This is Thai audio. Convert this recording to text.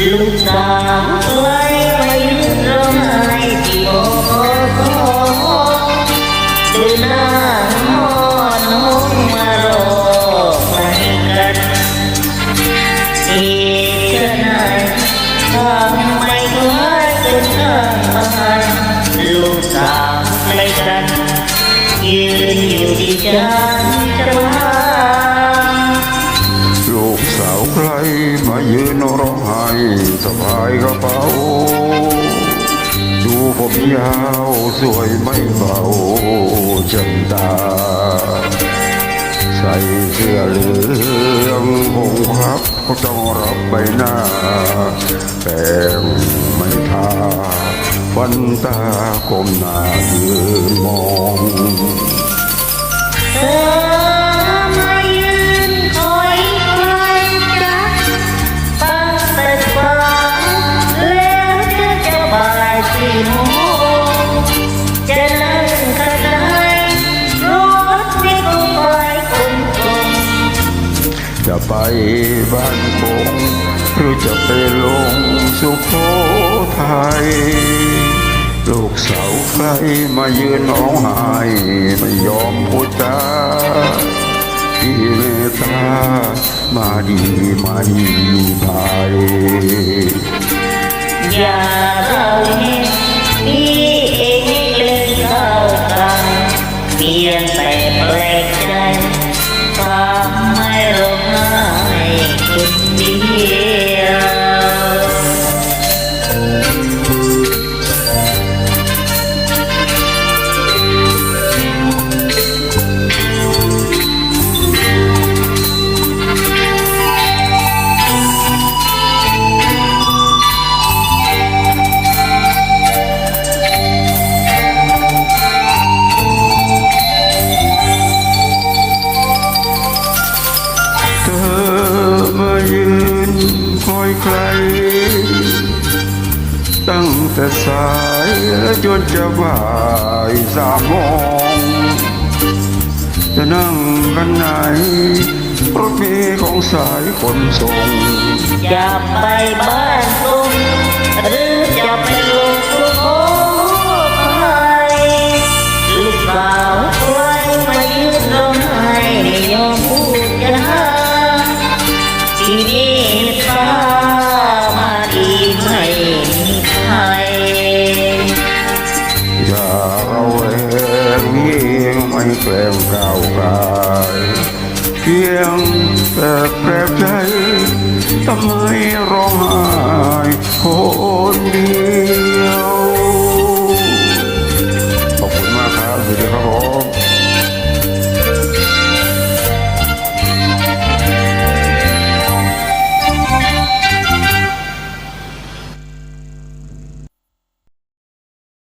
ลูกสาวไว้ไม่ยืนร้องไห้ที่โอ้โหดูหน้ามอน้องมารอม่กันเหตุเช่นไหนทำไมถึงให้จนข้างบ้าลูกสาวใกล้กันยืนอยู่ที่ฉันจะมา กสาวใครมายืนร้องไห้สะพายกระเป๋า ดูผมยาวสวยไม่เบาจังตา ใส่เสื้อเหลืองคงครับก็ต้องรับใบหน้าแต่ไม่ทาฟันตาก้มหน้ายืนมอง โมจะนั่งข้างในรถไม่ก็ไปคนคงจะไปบ้านคงหรือจะไปลงสุโขทัยลูกสาวใครมายืนร้องไห้ไม่ยอมพูดจาที่เมตตามาดีมาดีไปอย่าเรา ตั้งแต่สายจนจะบ่ายสามโมงจะนั่งกันไหนรถเมล์ของสายขนส่งจะไปบ้านตุ้งหรือ แกล้งก้าวกายเพียงแต่แปลกใจทำไม